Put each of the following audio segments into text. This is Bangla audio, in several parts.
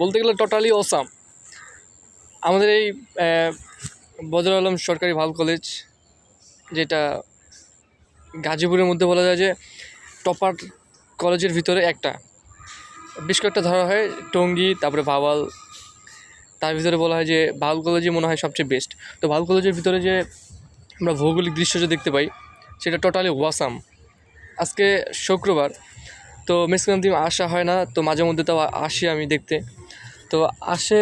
বলতে গেলে টোটালি অসাম আমাদের এই বদর আলম সরকারি ভালো কলেজ যেটা গাজীপুরের মধ্যে বলা যায় যে টপার কলেজের ভিতরে একটা। বেশ কয়েকটা ধরা হয়, টঙ্গী, তারপরে ভাওয়াল। তার ভিতরে বলা হয় যে ভালো কলেজই মনে হয় সবচেয়ে বেস্ট তো ভালো কলেজের ভিতরে যে আমরা ভৌগোলিক দৃশ্য যে দেখতে পাই, সেটা টোটালি ওয়াসাম আজকে শুক্রবার, তো মেসকান্তি আসা হয় না, তো মাঝে মধ্যে তাও আসি আমি দেখতে। তো আসে,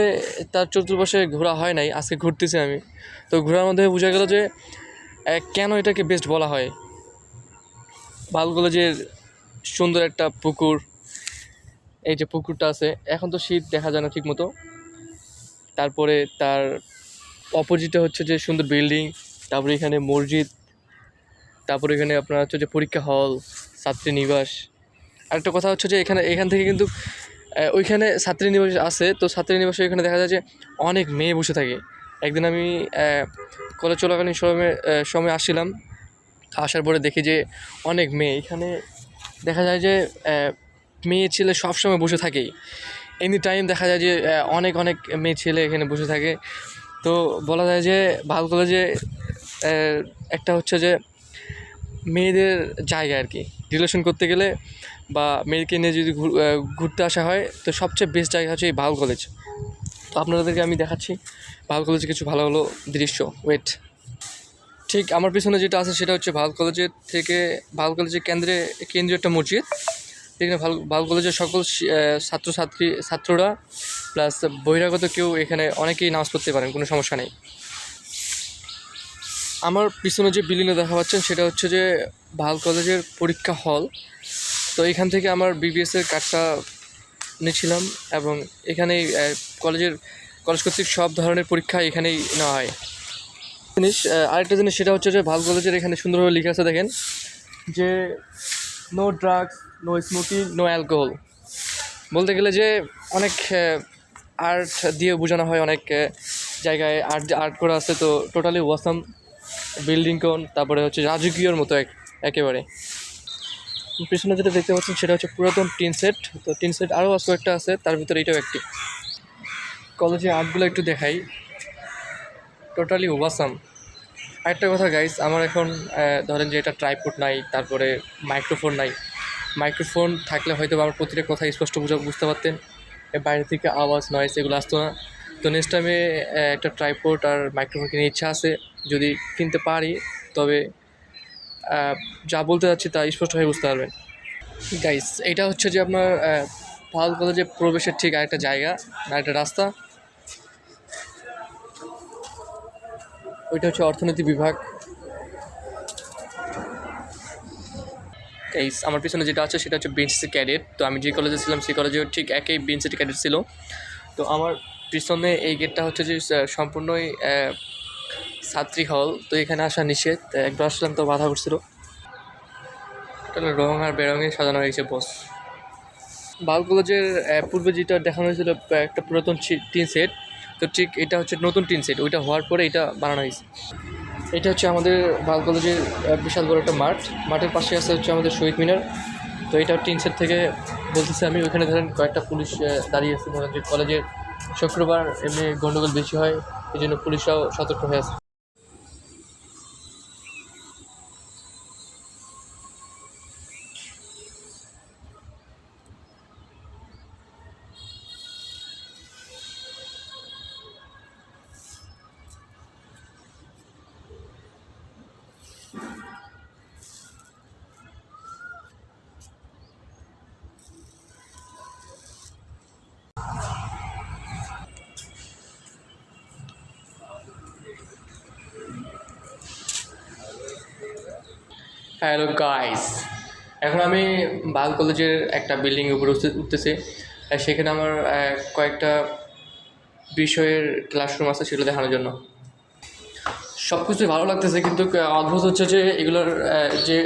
তার চতুর্পাশে ঘোরা হয় নাই, আজকে ঘুরতেছি আমি। তো ঘোরার মধ্যে বোঝা গেল যে কেন এটাকে বেস্ট বলা হয়? ভাওয়াল কলেজের সুন্দর একটা পুকুর, এই যে পুকুরটা আছে, এখন তো শীত, দেখা যায় না ঠিক মতো তারপরে তার অপোজিটে হচ্ছে যে সুন্দর বিল্ডিং তারপরে এখানে মসজিদ, তারপরে এখানে আপনার হচ্ছে যে পরীক্ষা হল ছাত্রী নিবাস আরেকটা কথা হচ্ছে যে, এখানে, এখান থেকে কিন্তু ওইখানে ছাত্রী নিবাস আছে, তো ছাত্রী নিবাসে এখানে দেখা যায় যে অনেক মেয়ে বসে থাকে। একদিন আমি কলেজ চলাকালীন সময় সময় আসছিলাম। আসার পরে দেখি যে অনেক মেয়ে। এখানে দেখা যায় যে মেয়ে ছেলে সবসময় বসে থাকেই এনি টাইম দেখা যায় যে অনেক অনেক মেয়ে ছেলে এখানে বসে থাকে। তো বলা যায় যে, ভালো কলেজে একটা হচ্ছে যে মেয়েদের জায়গা আর কি। রিলেশন করতে গেলে বা মেয়েকে নিয়ে যদি ঘুরতে আসা হয়, তো সবচেয়ে বেস্ট জায়গা হচ্ছে এই ভালো কলেজ তো আপনাদেরকে আমি দেখাচ্ছি ভালো কলেজে কিছু ভালো ভালো দৃশ্য। ওয়েট ঠিক আমার পিছনে যেটা আছে সেটা হচ্ছে ভালো কলেজের থেকে ভালো কলেজের কেন্দ্রে কেন্দ্রীয় একটা মসজিদ। এখানে ভালো ভালো কলেজের সকল ছাত্রছাত্রী, ছাত্ররা প্লাস বহিরাগত কেউ এখানে অনেকেই নামাজ পড়তে পারেন, কোনো সমস্যা নেই। আমার পিছনে যে বিল্ডিংটা দেখা পাচ্ছেন, সেটা হচ্ছে যে ভালো কলেজের পরীক্ষা হল। তো এখান থেকে আমার বিবিএসের কার্ডটা নিয়েছিলাম এবং এখানেই কলেজের, কলেজ কর্তৃক সব ধরনের পরীক্ষা এখানেই নেওয়া হয়। জিনিস আরেকটা জিনিস, সেটা হচ্ছে যে ভালো কলেজের এখানে সুন্দরভাবে লেখা আছে, দেখেন, যে no drugs, no smoking, no alcohol. বলতে গেলে যে অনেক আর্ট দিয়ে বোঝানো হয়, অনেক জায়গায় আর্ট আর্ট করা আছে, তো টোটালি ওয়াসাম। বিল্ডিং কোন, তারপরে হচ্ছে রাজকীয়র মতো এক, একেবারে। পিছনে যেটা দেখতে পাচ্ছেন সেটা হচ্ছে পুরাতন টিন সেট। তো টিন সেট আরও আছে, একটা আছে, তার ভিতরে এটাও একটি। কলেজে আর্টগুলো একটু দেখাই। টোটালি ওয়াসাম আরেকটা কথা গাইস আমার এখন ধরেন যে এটা ট্রাইপোড নাই, তারপরে মাইক্রোফোন নাই। মাইক্রোফোন থাকলে হয়তো আমার প্রতিটা কথা স্পষ্ট বুঝা বুঝতে পারতেন। বাইরে থেকে আওয়াজ নয়েস এগুলো আসতো না। তো নেক্সট টাইমে একটা ট্রাইপোড আর মাইক্রোফোন কেনার ইচ্ছা আছে, যদি কিনতে পারি, তবে যা বলতে যাচ্ছি তা স্পষ্টভাবে বুঝতে পারবেন। গাইস এটা হচ্ছে যে আপনার পাল কলেজে প্রবেশের ঠিক আরেকটা জায়গা আরেকটা রাস্তা। ওইটা হচ্ছে অর্থনীতি বিভাগ। গাইস আমার পিছনে যেটা আছে সেটা হচ্ছে বিএনসিসি ক্যাডেট তো আমি যে কলেজে ছিলাম, সেই কলেজেও ঠিক একই বিএনসিসি ক্যাডেট ছিল। তো আমার পিছনে এই গেটটা হচ্ছে যে সম্পূর্ণই ছাত্রী হল। তো এখানে আসা নিষেধ। একবার আসলাম তো বাধা করছিল রং আর বেরঙে সাজানো হয়েছে বস বাল কলেজের পূর্বে যেটা দেখানো হয়েছিল একটা পুরাতন টিন সেট। তো ঠিক এটা হচ্ছে নতুন টিন সেট। ওইটা হওয়ার পরে এটা বানানো হয়েছে। এটা হচ্ছে আমাদের বাল কলেজের বিশাল বড় একটা মাঠ। মাঠের পাশে আছে হচ্ছে আমাদের শহীদ মিনার। তো এটা টিন সেট থেকে বলতেছি আমি। ওখানে ধরেন কয়েকটা পুলিশ দাঁড়িয়ে আছে। ধরেন যে কলেজের শুক্রবার এমনি গণ্ডগোল বেশি হয় এই জন্য পুলিশরাও সতর্ক হয়ে আছে। হ্যালো গাইস এখন আমি বাল কলেজের একটা বিল্ডিং উপরে উঠতে উঠতেছি। সেখানে আমার কয়েকটা বিষয়ের ক্লাসরুম আছে সেগুলো দেখানোর জন্য। সব কিছুই ভালো লাগতেছে কিন্তু অদ্ভুত হচ্ছে যে এগুলোর যে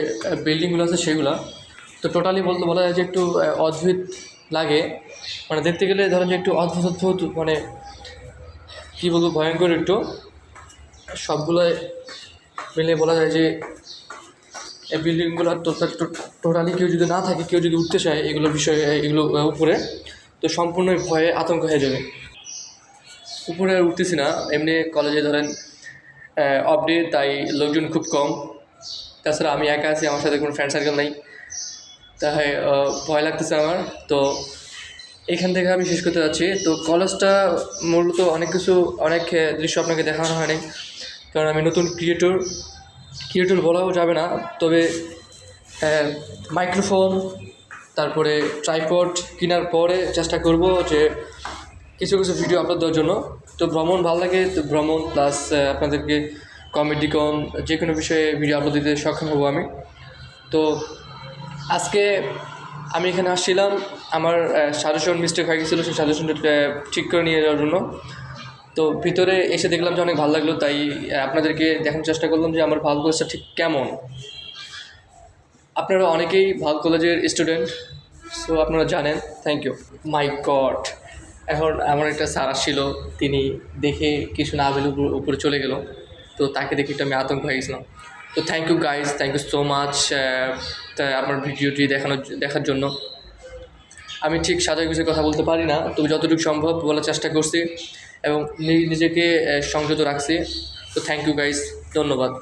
বিল্ডিংগুলো আছে সেগুলো, তো টোটালি বলতে বলা যায় যে একটু অদ্ভুত লাগে। মানে দেখতে গেলে ধরেন যে একটু অদ্ভুত অদ্ভুত মানে কী বলব, ভয়ঙ্কর একটু। সবগুলো মিলে বলা যায় যে এই বিল্ডিংগুলো টোটালি কেউ যদি না থাকে, কেউ যদি উঠতে চায়, এগুলো বিষয়ে, এগুলো উপরে, তো সম্পূর্ণই ভয়ে আতঙ্ক হয়ে যাবে। উপরে উঠতেছি না, এমনি কলেজে ধরেন অফডে তাই লোকজন খুব কম। তাছাড়া আমি একা আছি, আমার সাথে কোনো ফ্রেন্ড সার্কেল নেই। তাই ভয় লাগতেছে আমার। তো এখান থেকে আমি শেষ করতে যাচ্ছি। তো কলেজটা মূলত অনেক কিছু, অনেক দৃশ্য আপনাকে দেখানো হয়নি। কারণ আমি নতুন ক্রিয়েটর ক্রিয়েটর বলাও যাবে না, তবে মাইক্রোফোন, তারপরে ট্রাইপড কেনার পরে চেষ্টা করব যে কিছু কিছু ভিডিও আপলোড দেওয়ার জন্য। তো ভ্রমণ ভালো লাগে, তো ভ্রমণ প্লাস আপনাদেরকে কমেডি কম যে কোনো বিষয়ে ভিডিও আপলোড দিতে সক্ষম হব আমি। তো আজকে আমি এখানে আসছিলাম, আমার সাজেশন মিস্টেক হয়ে গেছিল, সেই সাজেশনটা ঠিক করে নিয়ে যাওয়ার জন্য। তো ভিতরে এসে দেখলাম যে অনেক ভালো লাগল, তাই আপনাদেরকে দেখানোর চেষ্টা করলাম যে আমার ভালো কলেজটা ঠিক কেমন। আপনারা অনেকেই ভালো কলেজের স্টুডেন্ট সো আপনারা জানেন থ্যাংক ইউ মাই গড এখন এমন একটা স্যার আসছিল, তিনি দেখে কিছু না ভেবে উপর- চলে গেল, তো তাকে দেখে একটু আমি আতঙ্ক হয়ে গেছিলাম। তো thank you guys thank you so much আপনার ভিডিওটি দেখানোর, দেখার জন্য। আমি ঠিক সাজায় কিছু কথা বলতে পারি না, তবে যতটুকু সম্ভব বলার চেষ্টা করছি। এবং নিজেকে সংযত রাখছি। তো থ্যাংক ইউ গাইস ধন্যবাদ।